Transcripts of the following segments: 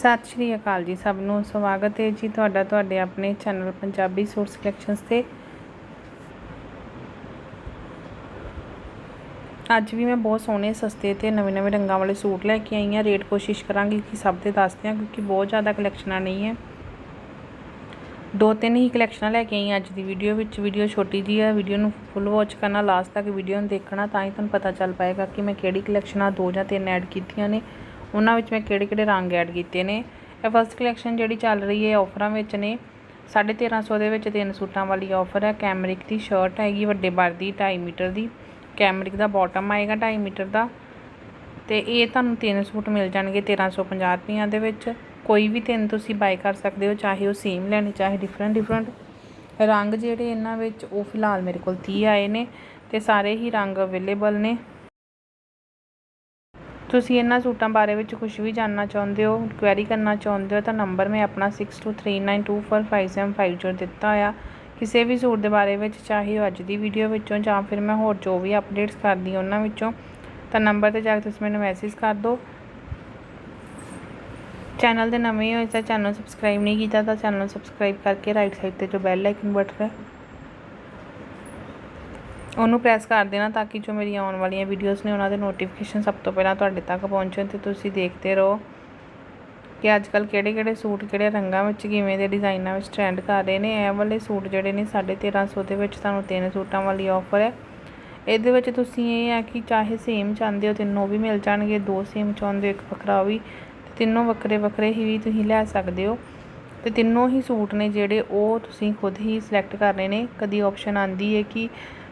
ਸਤਿ ਸ਼੍ਰੀ ਅਕਾਲ ਜੀ ਸਭ ਨੂੰ। ਸਵਾਗਤ ਹੈ ਜੀ ਤੁਹਾਡਾ ਤੁਹਾਡੇ ਆਪਣੇ ਚੈਨਲ ਪੰਜਾਬੀ ਸੂਟ ਕਲੈਕਸ਼ਨਸ ਤੇ। ਅੱਜ ਵੀ ਮੈਂ ਬਹੁਤ ਸੋਹਣੇ, ਸਸਤੇ ਤੇ ਨਵੇਂ ਨਵੇਂ ਰੰਗਾਂ ਵਾਲੇ ਸੂਟ ਲੈ ਕੇ ਆਈ ਹਾਂ। ਰੇਟ ਕੋਸ਼ਿਸ਼ ਕਰਾਂਗੀ ਕਿ ਸਭ ਦੇ ਦੱਸਦੇ ਹਾਂ ਕਿਉਂਕਿ ਬਹੁਤ ਜ਼ਿਆਦਾ ਕਲੈਕਸ਼ਨਾਂ ਨਹੀਂ ਹੈ। ਦੋ ਤਿੰਨ ਹੀ ਕਲੈਕਸ਼ਨਾਂ ਲੈ ਕੇ ਆਈ ਹਾਂ ਅੱਜ ਦੀ ਵੀਡੀਓ ਵਿੱਚ। ਵੀਡੀਓ ਛੋਟੀ ਜੀ ਹੈ ਵੀਡੀਓ ਨੂੰ ਫੁੱਲ ਵਾਚ ਕਰਨਾ ਲਾਸਟ ਤੱਕ ਵੀਡੀਓ ਨੂੰ ਦੇਖਣਾ ਤਾਂ ਹੀ ਤੁਹਾਨੂੰ ਪਤਾ ਚੱਲ ਪਾਏਗਾ ਕਿ ਮੈਂ ਕਿਹੜੀ ਕਲੈਕਸ਼ਨਾਂ ਦੋ ਜਾਂ ਤਿੰਨ ਐਡ ਕੀਤੀਆਂ ਨੇ। ਉਹਨਾਂ ਵਿੱਚ ਮੈਂ ਕਿਹੜੇ ਕਿਹੜੇ ਰੰਗ ਐਡ ਕੀਤੇ ਨੇ। ਇਹ ਫਸਟ ਕਲੈਕਸ਼ਨ ਜਿਹੜੀ ਚੱਲ ਰਹੀ ਹੈ ਆਫਰਾਂ ਵਿੱਚ ਨੇ। 1350 ਦੇ ਵਿੱਚ ਤਿੰਨ ਸੂਟਾਂ ਵਾਲੀ ਆਫਰ ਹੈ। ਕੈਮਰਿਕ ਦੀ ਸ਼ਰਟ ਹੈਗੀ, ਵੱਡੇ ਬਾਰ ਦੀ 2.5 ਮੀਟਰ ਦੀ। ਕੈਮਰਿਕ ਦਾ ਬਾਟਮ ਆਏਗਾ 2.5 ਮੀਟਰ ਦਾ। ਤੇ ਇਹ ਤੁਹਾਨੂੰ ਤਿੰਨ ਸੂਟ ਮਿਲ ਜਾਣਗੇ 1350 ਰੁਪਈਆਂ ਦੇ ਵਿੱਚ। ਕੋਈ ਵੀ ਤਿੰਨ ਤੁਸੀਂ ਬਾਈ ਕਰ ਸਕਦੇ ਹੋ, ਚਾਹੇ ਉਹ ਸੇਮ ਲੈਣੇ, ਚਾਹੇ ਡਿਫਰੈਂਟ ਡਿਫਰੈਂਟ ਰੰਗ ਜਿਹੜੇ ਇਹਨਾਂ ਵਿੱਚ, ਉਹ ਫਿਲਹਾਲ ਮੇਰੇ ਕੋਲ 30 ਆਏ ਨੇ ਤੇ ਸਾਰੇ ਹੀ ਰੰਗ ਅਵੇਲੇਬਲ ਨੇ। ਤੁਸੀਂ ਇਹਨਾਂ ਸੂਟਾਂ ਬਾਰੇ ਵਿੱਚ ਕੁਝ ਵੀ ਜਾਣਨਾ ਚਾਹੁੰਦੇ ਹੋ ਕੁਐਰੀ ਕਰਨਾ ਚਾਹੁੰਦੇ ਹੋ ਤਾਂ ਨੰਬਰ ਮੈਂ ਆਪਣਾ 6239245750 ਦਿੱਤਾ ਹੋਇਆ। ਕਿਸੇ ਵੀ ਸੂਟ ਦੇ ਬਾਰੇ ਵਿੱਚ, ਚਾਹੇ ਉਹ ਅੱਜ ਦੀ ਵੀਡੀਓ ਵਿੱਚੋਂ ਜਾਂ ਫਿਰ ਮੈਂ ਹੋਰ ਜੋ ਵੀ ਅਪਡੇਟਸ ਕਰਦੀ ਹਾਂ ਉਹਨਾਂ ਵਿੱਚੋਂ, ਤਾਂ ਨੰਬਰ ਤੇ ਜਾ ਕੇ ਤੁਸੀਂ ਮੈਨੂੰ ਮੈਸੇਜ ਕਰ ਦਿਓ। ਚੈਨਲ ਦੇ ਨਵੇਂ ਹੋ ਤਾਂ ਚੈਨਲ ਸਬਸਕ੍ਰਾਈਬ ਨਹੀਂ ਕੀਤਾ ਤਾਂ ਚੈਨਲ ਨੂੰ ਸਬਸਕ੍ਰਾਈਬ ਕਰਕੇ ਰਾਈਟ ਸਾਈਡ ਤੇ ਜੋ ਬੈਲ ਆਈਕਨ ਬਟਨ ਹੈ ਉਹਨੂੰ ਪ੍ਰੈਸ ਕਰ ਦੇਣਾ ਤਾਂ ਕਿ ਜੋ ਮੇਰੀ ਆਉਣ ਵਾਲੀਆਂ ਵੀਡੀਓਜ਼ ਨੇ ਉਹਨਾਂ ਦੇ ਨੋਟੀਫਿਕੇਸ਼ਨ ਸਭ ਤੋਂ ਪਹਿਲਾਂ ਤੁਹਾਡੇ ਤੱਕ ਪਹੁੰਚਣ ਤੇ ਤੁਸੀਂ ਦੇਖਦੇ ਰਹੋ ਕਿ ਅੱਜ ਕੱਲ ਕਿਹੜੇ ਕਿਹੜੇ ਸੂਟ ਕਿਹੜੇ ਰੰਗਾਂ ਵਿੱਚ, ਕਿਵੇਂ ਦੇ ਡਿਜ਼ਾਈਨਾਂ ਵਿੱਚ ਟ੍ਰੈਂਡ ਕਰ ਰਹੇ ਨੇ। ਇਹ ਵਾਲੇ ਸੂਟ ਜਿਹੜੇ ਨੇ 1350 ਦੇ ਵਿੱਚ ਤੁਹਾਨੂੰ ਤਿੰਨ ਸੂਟਾਂ ਵਾਲੀ ਆਫਰ ਹੈ। ਇਹਦੇ ਵਿੱਚ ਤੁਸੀਂ ਇਹ ਹੈ ਕਿ ਚਾਹੇ ਸੇਮ ਚਾਹੁੰਦੇ ਹੋ, ਤਿੰਨੋਂ ਵੀ ਮਿਲ ਜਾਣਗੇ, ਦੋ ਸੇਮ ਚਾਹੁੰਦੇ ਹੋ, ਇੱਕ ਵੱਖਰਾ ਵੀ ਤਿੰਨੋਂ ਵੱਖਰੇ ਵੱਖਰੇ ਹੀ ਵੀ ਤੁਸੀਂ ਲੈ ਸਕਦੇ ਹੋ। ਤੇ ਤਿੰਨੋਂ ਹੀ ਸੂਟ ਨੇ ਜਿਹੜੇ ਉਹ ਤੁਸੀਂ ਖੁਦ ਹੀ ਸਿਲੈਕਟ ਕਰਨੇ ਨੇ। ਕਦੀ ਆਪਸ਼ਨ ਆਂਦੀ ਹੈ ਕਿ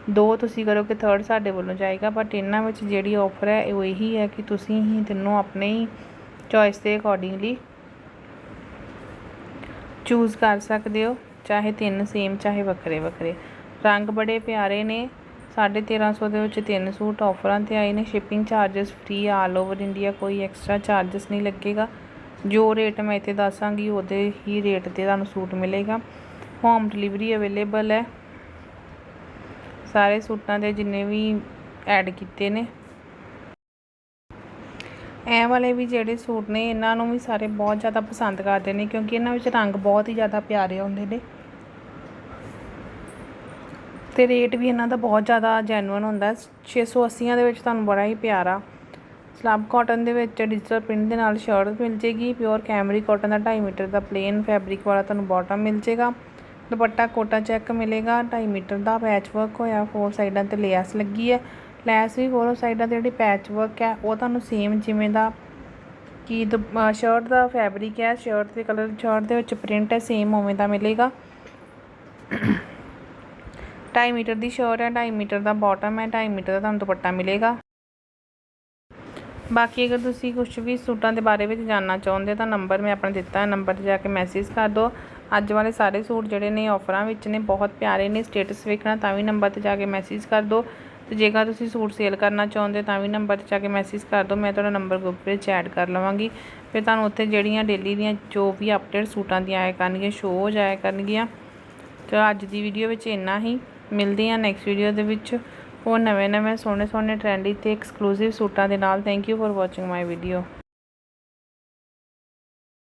ਦੋ ਤੁਸੀਂ ਕਰੋਗੇ ਥਰਡ ਸਾਡੇ ਵੱਲੋਂ ਜਾਏਗਾ ਬਟ ਇਹਨਾਂ ਵਿੱਚ ਜਿਹੜੀ ਆਫਰ ਹੈ ਉਹ ਇਹੀ ਹੈ ਕਿ ਤੁਸੀਂ ਹੀ ਤਿੰਨੋਂ ਆਪਣੇ ਹੀ ਚੋਇਸ ਦੇ ਅਕੋਰਡਿੰਗਲੀ ਚੂਜ਼ ਕਰ ਸਕਦੇ ਹੋ, ਚਾਹੇ ਤਿੰਨ ਸੇਮ ਚਾਹੇ ਵੱਖਰੇ ਵੱਖਰੇ। ਰੰਗ ਬੜੇ ਪਿਆਰੇ ਨੇ 1350 ਦੇ ਵਿੱਚ ਤਿੰਨ ਸੂਟ ਆਫਰਾਂ ਤੇ ਆਏ ਨੇ shipping charges free all over India ਕੋਈ ਐਕਸਟਰਾ ਚਾਰजेस ਨਹੀਂ ਲੱਗੇਗਾ। ਜੋ ਰੇਟ ਮੈਂ ਇੱਥੇ ਦੱਸਾਂਗੀ, ਉਹਦੇ ਹੀ ਰੇਟ ਤੇ ਤੁਹਾਨੂੰ ਸੂਟ ਮਿਲੇਗਾ। ਹੋਮ ਡਿਲੀਵਰੀ ਅਵੇਲੇਬਲ ਹੈ। ਸਾਰੇ ਸੂਟਾਂ ਦੇ ਜਿੰਨੇ ਵੀ ਐਡ ਕੀਤੇ ਨੇ। ਇਹ ਵਾਲੇ ਵੀ ਜਿਹੜੇ ਸੂਟ ਨੇ, ਇਹਨਾਂ ਨੂੰ ਵੀ ਸਾਰੇ ਬਹੁਤ ਜ਼ਿਆਦਾ ਪਸੰਦ ਕਰਦੇ ਨੇ, ਕਿਉਂਕਿ ਇਹਨਾਂ ਵਿੱਚ ਰੰਗ ਬਹੁਤ ਹੀ ਜ਼ਿਆਦਾ ਪਿਆਰੇ ਹੁੰਦੇ ਨੇ। ਤੇ ਰੇਟ ਵੀ ਇਹਨਾਂ ਦਾ ਬਹੁਤ ਜ਼ਿਆਦਾ ਜੈਨੂਇਨ ਹੁੰਦਾ 680 ਦੇ ਵਿੱਚ ਤੁਹਾਨੂੰ ਬੜਾ ਹੀ ਪਿਆਰਾ। ਸਲੱਬ ਕਾਟਨ ਦੇ ਵਿੱਚ ਡਿਜੀਟਲ ਪ੍ਰਿੰਟ ਦੇ ਨਾਲ ਸ਼ਰਟ ਮਿਲ ਜੇਗੀ। ਪਿਓਰ ਕੈਮਰੀ ਕਾਟਨ ਦਾ 2.5 ਮੀਟਰ ਦਾ ਪਲੇਨ ਫੈਬਰਿਕ ਵਾਲਾ ਤੁਹਾਨੂੰ ਬਾਟਮ ਮਿਲ ਜੇਗਾ। ਦੁਪੱਟਾ ਕੋਟਾ ਚੈੱਕ ਮਿਲੇਗਾ 2.5 ਮੀਟਰ ਦਾ ਪੈਚ ਵਰਕ ਹੋਇਆ ਫੋਰ ਸਾਈਡਾਂ ਤੇ ਲੈਸ ਲੱਗੀ ਹੈ। ਲੈਸ ਵੀ ਫੋਰ ਸਾਈਡਾਂ ਤੇ ਜਿਹੜੀ ਪੈਚ ਵਰਕ ਹੈ, ਉਹ ਤੁਹਾਨੂੰ ਸੇਮ ਜਿਵੇਂ ਦਾ ਕੀ ਸ਼ਰਟ ਦਾ ਫੈਬਰਿਕ ਹੈ ਸ਼ਰਟ ਦੇ ਕਲਰ ਸ਼ਰਟ ਦੇ ਵਿੱਚ ਪ੍ਰਿੰਟ ਹੈ ਸੇਮ ਉਵੇਂ ਦਾ ਮਿਲੇਗਾ। 2.5 ਮੀਟਰ ਦੀ ਸ਼ਰਟ ਹੈ 2.5 ਮੀਟਰ ਦਾ ਬਾਟਮ ਹੈ 2.5 ਮੀਟਰ ਦਾ ਤੁਹਾਨੂੰ ਦੁਪੱਟਾ ਮਿਲੇਗਾ। ਬਾਕੀ ਅਗਰ ਤੁਸੀਂ ਕੁਝ ਵੀ ਸੂਟਾਂ ਦੇ ਬਾਰੇ ਵਿੱਚ ਜਾਣਨਾ ਚਾਹੁੰਦੇ ਤਾਂ ਨੰਬਰ ਮੈਂ ਆਪਣਾ ਦਿੱਤਾ ਹੈ ਨੰਬਰ ਤੇ ਜਾ ਕੇ ਮੈਸੇਜ ਕਰ ਦਿਓ। ਅੱਜ ਵਾਲੇ ਸਾਰੇ ਸੂਟ ਜਿਹੜੇ ਨੇ ਆਫਰਾਂ ਵਿੱਚ ਨੇ, ਬਹੁਤ ਪਿਆਰੇ ਨੇ ਸਟੇਟਸ ਵੇਖਣਾ ਤਾਂ ਵੀ ਨੰਬਰ ਤੇ ਜਾ ਕੇ ਮੈਸੇਜ ਕਰ ਦਿਓ। ਤੇ ਜੇਕਰ ਤੁਸੀਂ ਸੂਟ ਸੇਲ ਕਰਨਾ ਚਾਹੁੰਦੇ ਤਾਂ ਵੀ ਨੰਬਰ ਤੇ ਜਾ ਕੇ ਮੈਸੇਜ ਕਰ ਦਿਓ, ਮੈਂ ਤੁਹਾਡਾ ਨੰਬਰ ਗਰੁੱਪ ਵਿੱਚ ਐਡ ਕਰ ਲਵਾਂਗੀ। ਫਿਰ ਤੁਹਾਨੂੰ ਉੱਥੇ ਜਿਹੜੀਆਂ ਡੇਲੀ ਦੀਆਂ ਜੋ ਵੀ ਅਪਡੇਟ ਸੂਟਾਂ ਦੀਆਂ ਆਇਆ ਕਰਨਗੀਆਂ ਸ਼ੋਅ ਹੋ ਜਾਇਆ ਕਰਨਗੀਆਂ। ਤੇ ਅੱਜ ਦੀ ਵੀਡੀਓ ਵਿੱਚ ਇੰਨਾ ਹੀ। ਮਿਲਦੇ ਹਾਂ ਨੈਕਸਟ ਵੀਡੀਓ ਦੇ ਵਿੱਚ। ਹੋਰ ਨਵੇਂ ਨਵੇਂ ਸੋਹਣੇ ਸੋਹਣੇ ਟ੍ਰੈਂਡੀ ਤੇ ਐਕਸਕਲੂਸਿਵ ਸੂਟਾਂ ਦੇ ਨਾਲ। Thank you for watching my video